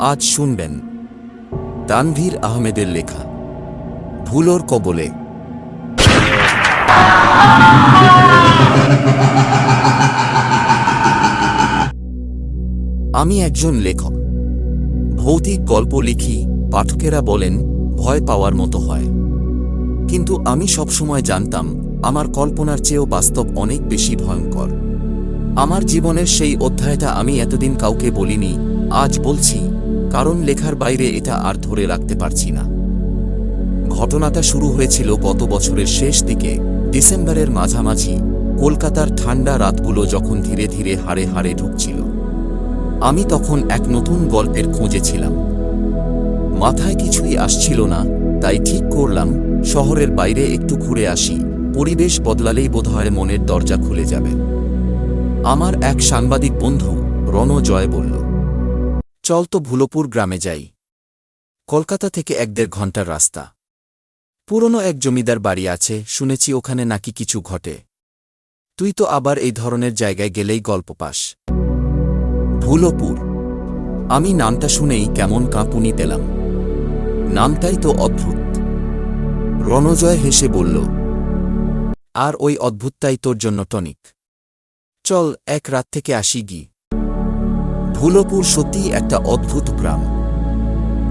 আজ শুনবেন তানভীর আহমেদের লেখা, ভুলোর কবলে। আমি একজন লেখক। ভৌতিক গল্প লিখি, পাঠকেরা বলেন, ভয় পাওয়ার মতো হয়। কিন্তু আমি সবসময় জানতাম, আমার কল্পনার চেয়েও বাস্তব অনেক বেশি ভয়ঙ্কর। আমার জীবনের সেই অধ্যায়টা আমি এতদিন কাউকে বলিনি, আজ বলছি। কারণ লেখার বাইরে এটা আর ধরে রাখতে পারছি না। ঘটনাটা শুরু হয়েছিল গত বছরের শেষ দিকে। ডিসেম্বরের মাঝামাঝি, কলকাতার ঠান্ডা রাতগুলো যখন ধীরে ধীরে হাড়ে হাড়ে ঢুকছিল। আমি তখন এক নতুন গল্পের খোঁজে ছিলাম। মাথায় কিছুই আসছিল না, তাই ঠিক করলাম, শহরের বাইরে একটু ঘুরে আসি, পরিবেশ বদলালেই বোধহয় মনের দরজা খুলে যাবে। আমার এক সাংবাদিক বন্ধু রণজয় বলল চল তো ভুলোপুর গ্রামে যাই। কলকাতা থেকে এক দেড় ঘণ্টার রাস্তা। পুরনো এক জমিদার বাড়ি আছে, শুনেছি ওখানে নাকি কিছু ঘটে। তুই তো আবার এই ধরনের জায়গায় গেলেই গল্প পাস। ভুলোপুর। আমি নামটা শুনেই কেমন কাঁপুনি পেলাম। নামটাই তো অদ্ভুত। রণজয় হেসে বলল, আর ওই অদ্ভুতটাই তোর জন্য টনিক। চল, এক রাত থেকে আসি গি। ভুলোপুর সত্যিই একটা অদ্ভুত গ্রাম।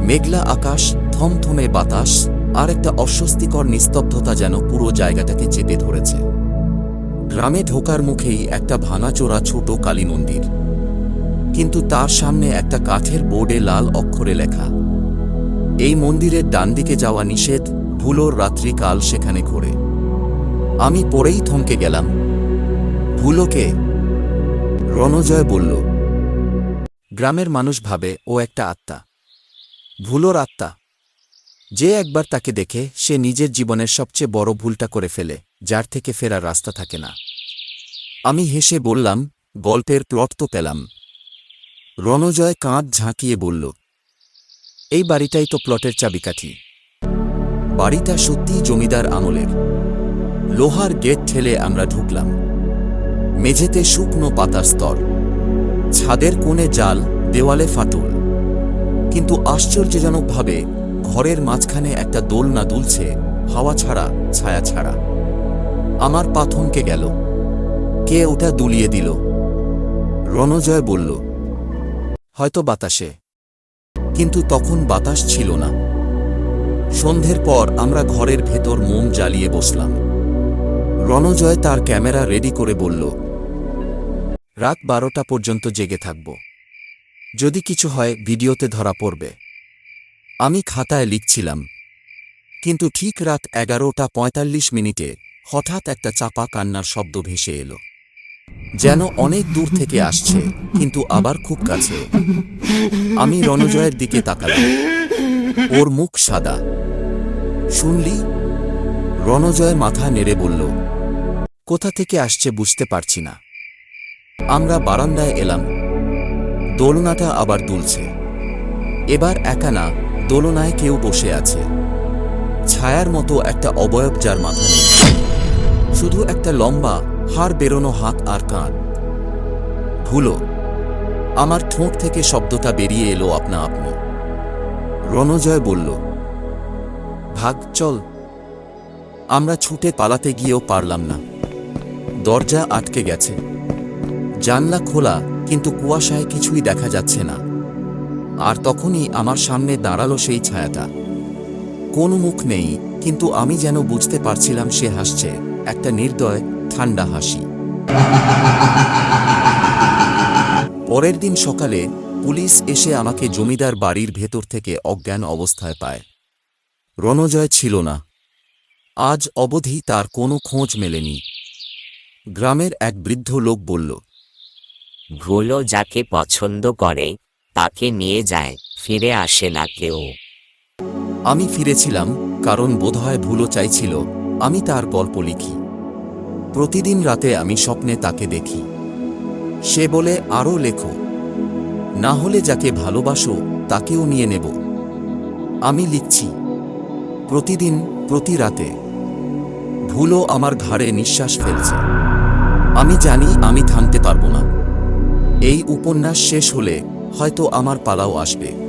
মেঘলা আকাশ, থমথমে বাতাস, আর একটা অস্বস্তিকর নিস্তব্ধতা যেন পুরো জায়গাটাকে চেপে ধরেছে। গ্রামে ঢোকার মুখেই একটা ভাঙাচোরা ছোট কালী মন্দির। কিন্তু তার সামনে একটা কাঠের বোর্ডে লাল অক্ষরে লেখা। এই মন্দিরের ডান দিকে যাওয়া নিষেধ, ভুলোর রাত্রিকাল সেখানে ঘোরে। আমি পরেই থমকে গেলাম। ভুলোকে? রণজয় বলল গ্রামের মানুষ ভাবে, ও একটা আত্মা। ভুলোর আত্মা। যে একবার তাকে দেখে, সে নিজের জীবনের সবচেয়ে বড় ভুলটা করে ফেলে, যার থেকে ফেরার রাস্তা থাকে না। আমি হেসে বললাম, গল্পের প্লট তো পেলাম। রণজয় কাঁধ ঝাঁকিয়ে বলল, এই বাড়িটাই তো প্লটের চাবিকাঠি। বাড়িটা সত্যিই জমিদার আমলের। লোহার গেট ঠেলে আমরা ঢুকলাম। মেঝেতে শুকনো পাতার স্তর। ছাদের কোণে জাল, দেওয়ালে ফাটল। কিন্তু আশ্চর্যজনকভাবে ঘরের মাঝখানে একটা দোলনা দুলছে, হাওয়া ছাড়া, ছায়া ছাড়া। আমার পা থমকে গেল। কে ওটা দুলিয়ে দিল? রণজয় বলল, হয়তো বাতাসে। কিন্তু তখন বাতাস ছিল না। সন্ধ্যের পর আমরা ঘরের ভেতর মোম জ্বালিয়ে বসলাম। রণজয় তার ক্যামেরা রেডি করে বলল রাত বারোটা পর্যন্ত জেগে থাকব। যদি কিছু হয়, ভিডিওতে ধরা পড়বে। আমি খাতায় লিখছিলাম। কিন্তু ঠিক রাত এগারোটা পঁয়তাল্লিশ মিনিটে হঠাৎ একটা চাপা কান্নার শব্দ ভেসে এলো। যেন অনেক দূর থেকে আসছে, কিন্তু আবার খুব কাছে। আমি রণজয়ের দিকে তাকালাম। ওর মুখ সাদা। শুনলি? রণজয় মাথা নেড়ে বলল, কোথা থেকে আসছে বুঝতে পারছি না। আমরা বারান্দায় এলাম। দোলনাটা আবার দুলছে। এবার একা না, দোলনায় কেউ বসে আছে। ছায়ার মতো একটা অবয়ব যার মাথা নেই। শুধু একটা লম্বা, হাড় বেরোনো হাত আর কাঁধ ভুলো, আমার ঠোঁট থেকে শব্দটা বেরিয়ে এলো আপনা আপনি। রণজয় বলল, ভাগ, চল। আমরা ছুটে পালাতে গিয়েও পারলাম না। দরজা আটকে গেছে। জানলা খোলা, কিন্তু কুয়াশায় কিছুই দেখা যাচ্ছে না। আর তখনই আমার সামনে দাঁড়াল সেই ছায়াটা। কোনো মুখ নেই, কিন্তু আমি যেন বুঝতে পারছিলাম সে হাসছে, একটা নির্দয়, ঠান্ডা হাসি। পরের দিন সকালে পুলিশ এসে আমাকে জমিদার বাড়ির ভেতর থেকে অজ্ঞান অবস্থায় পায়। রণজয় ছিল না। আজ অবধি তার কোনো খোঁজ মেলেনি। গ্রামের এক বৃদ্ধ লোক বলল ভুলো যাকে পছন্দ করে, তাকে নিয়ে যায়, ফিরে আসে না কেউ। আমি ফিরেছিলাম, কারণ বোধহয় ভুলও চাইছিল, আমি তার গল্প লিখি। প্রতিদিন রাতে আমি স্বপ্নে তাকে দেখি। সে বলে আরও লেখো। না হলে যাকে ভালোবাসো, তাকেও নিয়ে নেব। আমি লিখছি, প্রতিদিন, প্রতি রাতে। ভুলও আমার ঘাড়ে নিঃশ্বাস ফেলছে। আমি জানি আমি থামতে পারব না। এই উপন্যাস শেষ হলে হয়তো আমার পালাও আসবে।